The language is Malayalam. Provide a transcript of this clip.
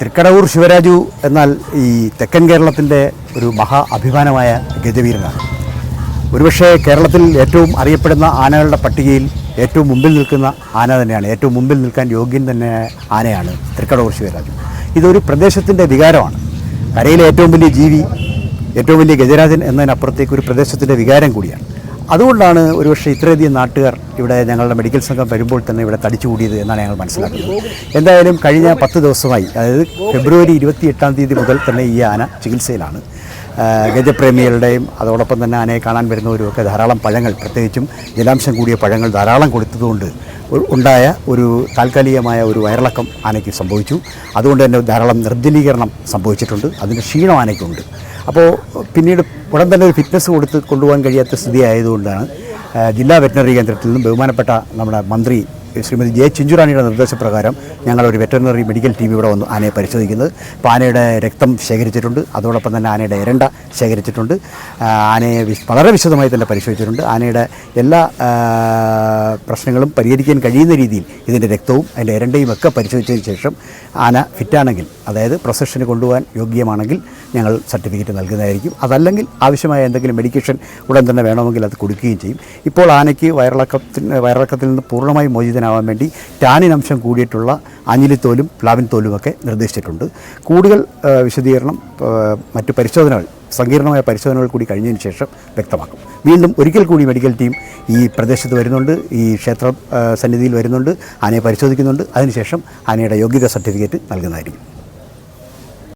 തൃക്കടവൂർ ശിവരാജു എന്നാൽ ഈ തെക്കൻ കേരളത്തിന്റെ ഒരു മഹാ അഭിമാനമായ ഗജവീരനാണ്. ഒരുപക്ഷെ കേരളത്തിൽ ഏറ്റവും അറിയപ്പെടുന്ന ആനകളുടെ പട്ടികയിൽ ഏറ്റവും മുമ്പിൽ നിൽക്കുന്ന ആന തന്നെയാണ് ഏറ്റവും മുമ്പിൽ നിൽക്കാൻ യോഗ്യൻ തന്നെ ആനയാണ് തൃക്കടവൂർ ശിവരാജു. ഇതൊരു പ്രദേശത്തിന്റെ വികാരമാണ്. കരയിലെ ഏറ്റവും വലിയ ജീവി ഏറ്റവും വലിയ ഗജരാജൻ എന്നതിനപ്പുറത്തേക്ക് ഒരു പ്രദേശത്തിന്റെ വികാരം കൂടിയാണ്. അതുകൊണ്ടാണ് ഒരുപക്ഷെ ഇത്രയധികം നാട്ടുകാർ ഇവിടെ ഞങ്ങളുടെ മെഡിക്കൽ സംഘം വരുമ്പോൾ തന്നെ ഇവിടെ തടിച്ചുകൂടിയത് എന്നാണ് ഞങ്ങൾ മനസ്സിലാക്കുന്നത്. എന്തായാലും കഴിഞ്ഞ പത്ത് ദിവസമായി അതായത് ഫെബ്രുവരി ഇരുപത്തി എട്ടാം തീയതി മുതൽ തന്നെ ഈ ആന ചികിത്സയിലാണ്. ഗജപ്രേമികളുടെയും അതോടൊപ്പം തന്നെ ആനയെ കാണാൻ വരുന്നവരുമൊക്കെ ധാരാളം പഴങ്ങൾ പ്രത്യേകിച്ചും ജലാംശം കൂടിയ പഴങ്ങൾ ധാരാളം കൊടുത്തതുകൊണ്ട് ഉണ്ടായ ഒരു താൽക്കാലികമായ ഒരു വയറിളക്കം ആനയ്ക്ക് സംഭവിച്ചു. അതുകൊണ്ട് തന്നെ ധാരാളം നിർജലീകരണം സംഭവിച്ചിട്ടുണ്ട്. അതിന്റെ ക്ഷീണം ആനയ്ക്കുണ്ട്. അപ്പോൾ പിന്നീട് ഉടൻ തന്നെ ഒരു ഫിറ്റ്നസ് കൊടുത്ത് കൊണ്ടുപോകാൻ കഴിയാത്ത സ്ഥിതി ആയതുകൊണ്ടാണ് ജില്ലാ വെറ്റിനറി കേന്ദ്രത്തിൽ നിന്നും ബഹുമാനപ്പെട്ട നമ്മുടെ മന്ത്രി ശ്രീമതി ജെ ചിഞ്ചുറാണിയുടെ നിർദ്ദേശപ്രകാരം ഞങ്ങൾ ഒരു വെറ്ററിനറി മെഡിക്കൽ ടീം ഇവിടെ വന്നു ആനയെ പരിശോധിക്കുന്നത്. അപ്പോൾ ആനയുടെ രക്തം ശേഖരിച്ചിട്ടുണ്ട്. അതോടൊപ്പം തന്നെ ആനയുടെ ഇരണ്ട ശേഖരിച്ചിട്ടുണ്ട്. ആനയെ വളരെ വിശദമായി തന്നെ പരിശോധിച്ചിട്ടുണ്ട്. ആനയുടെ എല്ലാ പ്രശ്നങ്ങളും പരിഹരിക്കാൻ കഴിയുന്ന രീതിയിൽ ഇതിന്റെ രക്തവും അതിന്റെ ഇരണ്ടയും ഒക്കെ പരിശോധിച്ചതിന് ശേഷം ആന ഫിറ്റാണെങ്കിൽ അതായത് പ്രൊസഷന് കൊണ്ടുപോകാൻ യോഗ്യമാണെങ്കിൽ ഞങ്ങൾ സർട്ടിഫിക്കറ്റ് നൽകുന്നതായിരിക്കും. അതല്ലെങ്കിൽ ആവശ്യമായ എന്തെങ്കിലും മെഡിക്കേഷൻ ഉടൻ തന്നെ വേണമെങ്കിൽ അത് കൊടുക്കുകയും ചെയ്യും. ഇപ്പോൾ ആനയ്ക്ക് വയറിളക്കത്തിന് വയറിളക്കത്തിൽ നിന്ന് പൂർണമായും മോചിതനാവാൻ വേണ്ടി ടാനിൻ അംശം കൂടിയിട്ടുള്ള അഞ്ഞിലിത്തോലും പ്ലാവിൻ തോലുമൊക്കെ നിർദ്ദേശിച്ചിട്ടുണ്ട്. കൂടുതൽ വിശദീകരണം മറ്റു പരിശോധനകൾ സങ്കീർണമായ പരിശോധനകൾ കൂടി കഴിഞ്ഞതിന് ശേഷം വ്യക്തമാക്കും. വീണ്ടും ഒരിക്കൽ കൂടി മെഡിക്കൽ ടീം ഈ പ്രദേശത്ത് വരുന്നുണ്ട് ഈ ക്ഷേത്ര സന്നിധിയിൽ വരുന്നുണ്ട് ആനയെ പരിശോധിക്കുന്നുണ്ട്. അതിനുശേഷം ആനയുടെ യോഗ്യത സർട്ടിഫിക്കറ്റ് നൽകുന്നതായിരിക്കും.